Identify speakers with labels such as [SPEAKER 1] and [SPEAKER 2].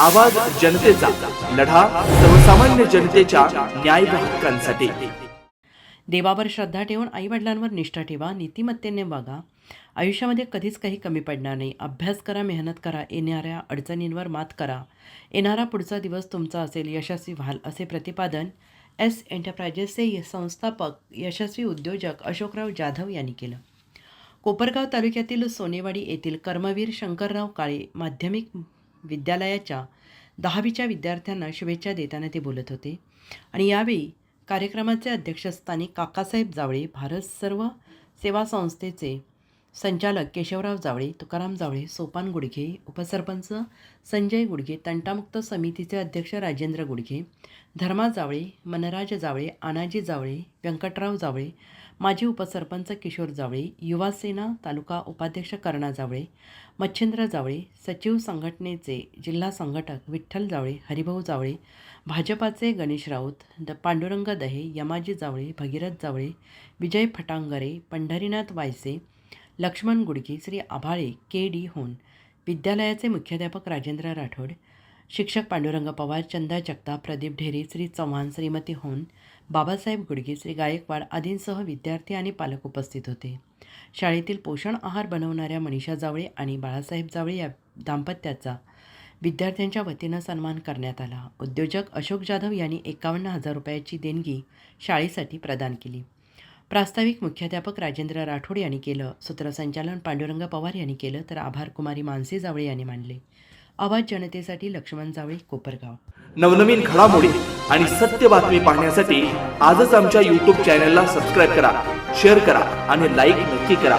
[SPEAKER 1] आवाज जनतेचा लढा सर्वसामान्य जनतेच्या न्याय हक्कांसाठी.
[SPEAKER 2] देवावर श्रद्धा ठेवून आईवडिलांवर निष्ठा ठेवा नीतिमत्तेने वागा. आयुष्यामध्ये कधीच काही कमी पडणार नाही. अभ्यास करा मेहनत करा येणाऱ्या अडचणींवर मात करा. येणारा पुढचा दिवस तुमचा असेल यशस्वी व्हाल असे प्रतिपादन एस एंटरप्राइजेसचे संस्थापक यशस्वी उद्योजक अशोकराव जाधव यांनी केलं. कोपरगाव तालुक्यातील सोनेवाडी येथील कर्मवीर शंकरराव काळे माध्यमिक विद्यालयाच्या दहावीच्या विद्यार्थ्यांना शुभेच्छा देताना ते बोलत होते. आणि यावेळी कार्यक्रमाचे अध्यक्षस्थानी काकासाहेब जावळे भारत सर्व सेवा संस्थेचे संचालक केशवराव जावळे तुकाराम जावळे सोपान गुडघे उपसरपंच संजय गुडघे तंटामुक्त समितीचे अध्यक्ष राजेंद्र गुडघे धर्मा जावळे मनराज जावळे आनाजी जावळे व्यंकटराव जावळे माजी उपसरपंच किशोर जावळे युवासेना तालुका उपाध्यक्ष कर्णा जावळे मच्छिंद्र जावळे सचिव संघटनेचे जिल्हा संघटक विठ्ठल जावळे हरिभाऊ जावळे भाजपाचे गणेश राऊत द पांडुरंग दहे यमाजी जावळे भगीरथ जावळे विजय फटांगरे पंढरीनाथ वायसे लक्ष्मण गुडगे श्री आभाळे के डी होन विद्यालयाचे मुख्याध्यापक राजेंद्र राठोड शिक्षक पांडुरंग पवार चंदा जगताप प्रदीप ढेरे श्री चव्हाण श्रीमती होन बाबासाहेब गुडगे श्री गायकवाड आदींसह विद्यार्थी आणि पालक उपस्थित होते. शाळेतील पोषण आहार बनवणाऱ्या मनीषा जावळे आणि बाळासाहेब जावळे या दाम्पत्याचा विद्यार्थ्यांच्या वतीनं सन्मान करण्यात आला. उद्योजक अशोक जाधव यांनी एकावन्न हजार रुपयाची देणगी शाळेसाठी प्रदान केली. प्रास्ताविक मुख्याध्यापक राजेंद्र राठोड यांनी केलं. सूत्रसंचालन पांडुरंग पवार यांनी केलं तर आभार कुमारी मानसे जावळे यांनी मानले. आवाज जनतेसाठी लक्ष्मण जावळे कोपरगाव.
[SPEAKER 1] नवनवीन घडामोडी आणि सत्य बातमी पाहण्यासाठी आजच आमच्या यूट्यूब चॅनलला सबस्क्राईब करा शेअर करा आणि लाईक नक्की करा.